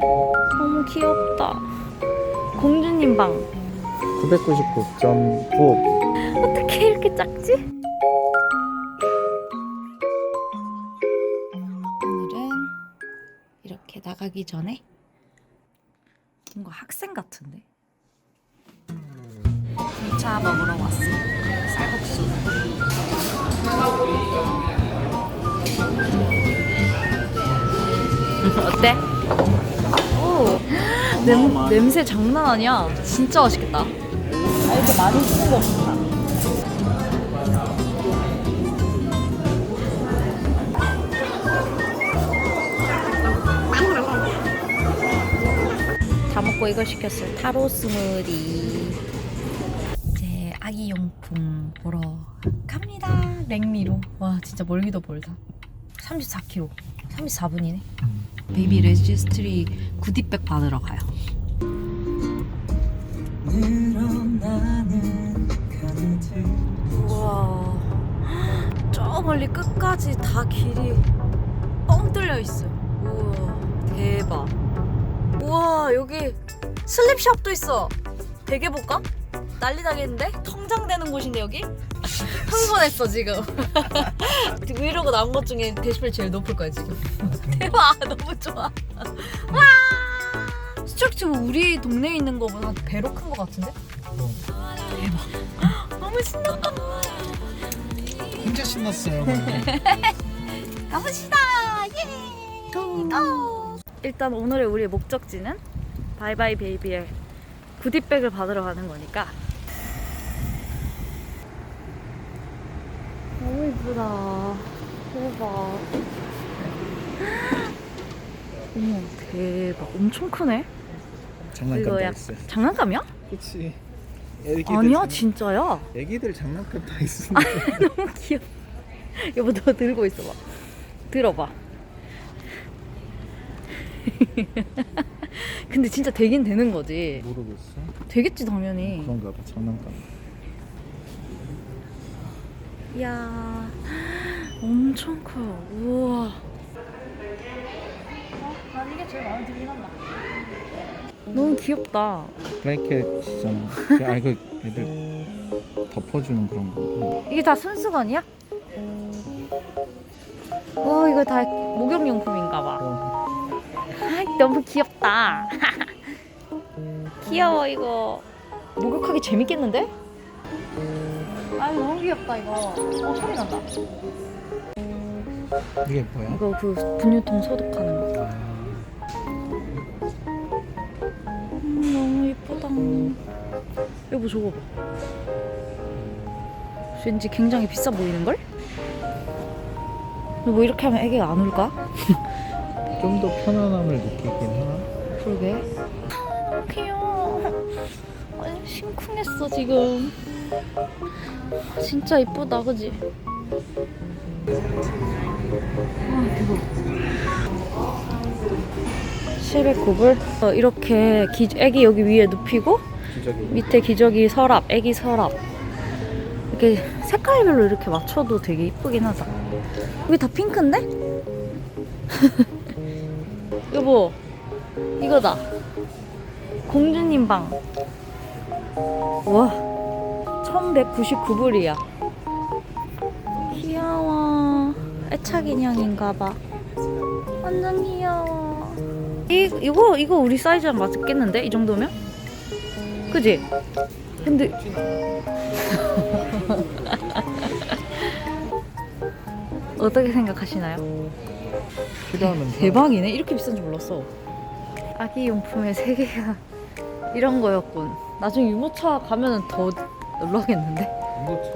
너무 귀엽다. 공주님 방. 999.9 어떻게 이렇게 작지? 오늘은 이렇게 나가기 전에 뭔가 학생 같은데? 공차 먹으러 왔어. 쌀국수. 어때? 오, 냄, 냄새 장난 아니야. 진짜 맛있겠다. 아, 이렇게 많이 쓰는 거 좋다. 다 먹고 이걸 시켰어요. 타로 스무디. 이제 아기 용품 보러 갑니다. 랭리로. 와 진짜 멀기도 멀다. 34km. 34분이네. 베이비 레지스트리 구디백 받으러 가요. 우와. 저 멀리 끝까지 다 길이 뻥 뚫려 있어요. 우와 대박. 우와 여기 슬립샵도 있어. 베개 볼까? 난리 나겠는데? 통장되는 곳인데 여기? 흥분했어 지금. 브이로그 나온 것 중에 데시벨 제일 높을 거야 지금. 대박 너무 좋아. 와. 스트럭처 우리 동네에 있는 거보다 배로 큰 거 같은데? 대박. 너무 신났다. 진짜 신났어요 가봅시다. 예. 고. 일단 오늘의 우리의 목적지는 바이바이 베이비의 구디백을 받으러 가는 거니까. 너무 이쁘다. 대박. 어머 대박. 엄청 크네. 장난감 이거 다 약 있어요 장난감이야? 그치 애기들 아니야 장- 진짜야. 애기들 장난감 다 있어 너무 귀여워. 여보 너 들고 있어봐. 들어봐. 근데 진짜 되긴 되는 거지. 모르겠어 되겠지 당연히. 그런가 봐 장난감 이야 엄청 커요. 우와. 난 이게 제일 마음에 들긴 한다. 너무 귀엽다. 블랭켓이잖아 아니 그 애들 덮어주는 그런 거 이게 다 손수건이야? 와 이거 다 목욕용품인가 봐. 어, 아이, 너무 귀엽다. 귀여워 이거. 목욕하기 재밌겠는데? 아 너무 귀엽다 이거. 어 소리 난다. 이게 뭐야? 이거 그 분유통 소독하는 거. 아, 음, 너무 예쁘다. 여보 저거 봐. 왠지 굉장히 비싸 보이는 걸? 뭐 이렇게 하면 애기가 안 울까? 좀 더 편안함을 느끼긴 하나? 그러게. 너무 귀여워. 아니, 심쿵했어 지금. 진짜 이쁘다, 그지? 아 대박. 709불. 어, 이렇게 기, 애기 여기 위에 눕히고 기저귀 밑에 기저귀 서랍, 애기 서랍. 이렇게 색깔별로 이렇게 맞춰도 되게 이쁘긴 하다. 여기 다 핑크인데? 여보, 이거다. 공주님 방. 와, 1199불이야. 귀여워. 애착 인형인가봐. 완전 귀여워. 이, 이거, 이거 우리 사이즈랑 맞겠는데? 이 정도면? 그지? 근데 어떻게 생각하시나요? 대박이네. 이렇게 비싼 줄 몰랐어. 아기 용품의 세계가 이런 거였군. 나중에 유모차 가면은 더 놀라겠는데? 이거 차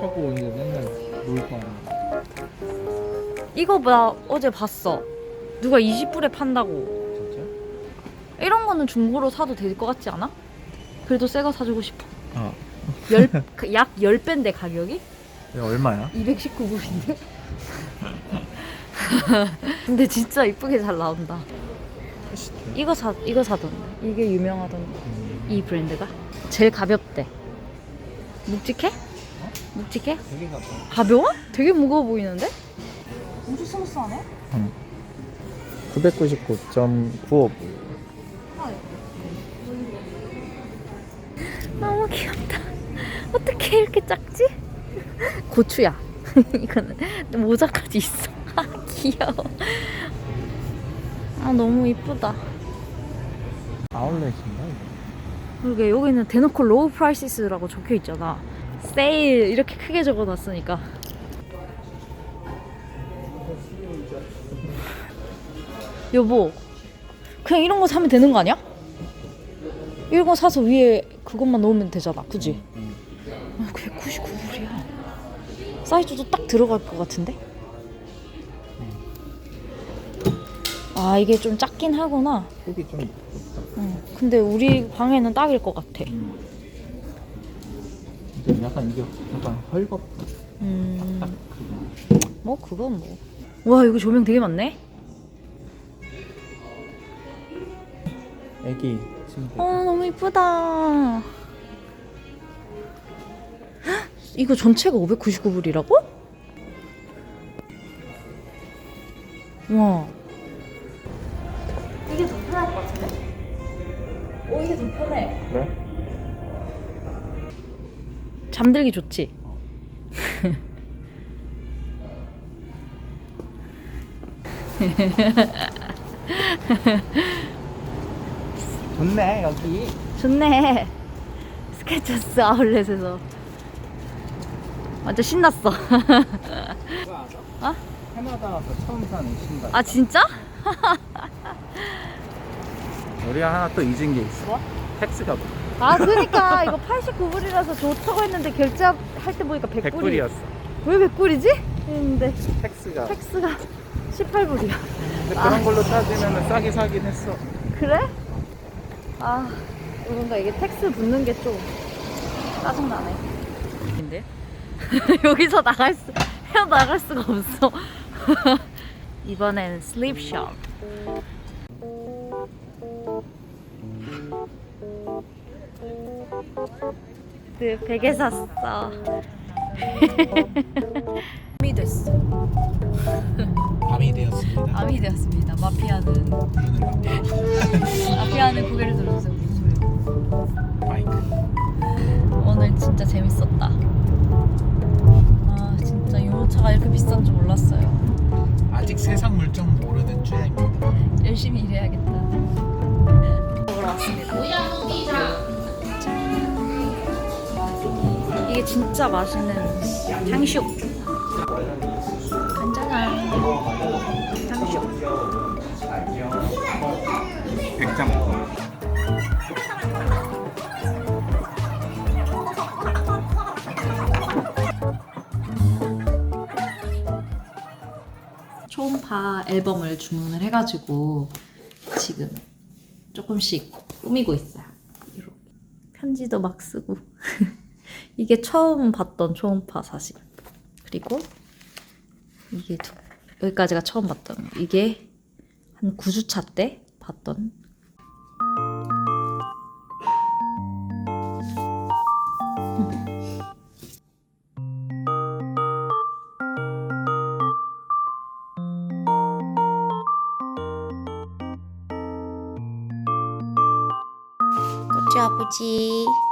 타고 이제 맨날 놀고 하는 이거 나 어제 봤어. 누가 20불에 판다고. 진짜? 이런 거는 중고로 사도 될 것 같지 않아? 그래도 새 거 사주고 싶어. 아 열, 그약 10배인데 가격이? 이게 얼마야? 219불인데? 근데 진짜 이쁘게 잘 나온다. 이거 사 이거 사던데. 이게 유명하던데. 음, 이 브랜드가 제일 가볍대. 묵직해? 묵직해? 되게 가봐 가벼워? 되게 무거워 보이는데? 엄청 스무스하네. 응. 999.95 너무 귀엽다. 어떻게 이렇게 작지? 고추야. 이거는 모자까지 있어. 아 귀여워. 아 너무 이쁘다. 아울렛인가? 이거? 그러게 여기는 대놓고 로우 프라이시스라고 적혀 있잖아. 세일 이렇게 크게 적어 놨으니까. 여보, 그냥 이런 거 사면 되는 거 아니야? 이런 거 사서 위에 그것만 넣으면 되잖아, 그지? 응. 아, 199불이야. 사이즈도 딱 들어갈 것 같은데? 아 이게 좀 작긴 하구나. 여기 좀 응. 근데 우리 방에는 딱일 것 같아. 이제 약간 이게 약간 헐겁 음. 뭐 그건 뭐. 와 이거 조명 되게 많네. 애기 침대 어 너무 이쁘다. 헉, 이거 전체가 599불이라고? 와. 오 이게 더 편해. 그래? 잠들기 좋지. 좋네 여기 좋네. 스케쳐스 아울렛에서 완전 신났어. 알아? 어? 캐나다 와서 처음 사는 신발 아 진짜? 우리가 하나 또 잊은 게 있어 뭐? 텍스가 아 그러니까 이거 89불이라서 좋다고 했는데 결제할 때 보니까 100불이 100불이었어 왜 100불이지? 했는데 텍스가 텍스가 18불이야. 근데 그런 걸로 따지면 싸게 사긴 했어 그래? 아 뭔가 이게 텍스 붙는 게 좀 짜증나네. 근데 여기서 나갈 수 헤어 나갈 수가 없어. 이번엔 슬립샵. 네, 베개 샀어. 밤이 됐어. 밤이 되었습니다 밤이 되었습니다. 마피아는 마피아는 고개를 들어주세요. 무슨 소리? 마이크 오늘 진짜 재밌었다. 아 진짜 유모차가 이렇게 비싼 줄 몰랐어요. 아직 세상 물정 모르는 쭈입니다 열심히 일해야겠다. 진짜 맛있는 탕슈. 간장아. 탕슈. 백장 초음파 앨범을 주문을 해가지고 지금 조금씩 꾸미고 있어요. 이렇게. 편지도 막 쓰고 이게 처음 봤던 초음파 사진 그리고 이게 두, 여기까지가 처음 봤던 거. 이게 한 9주차 때 봤던. 꼬치 아버지. 네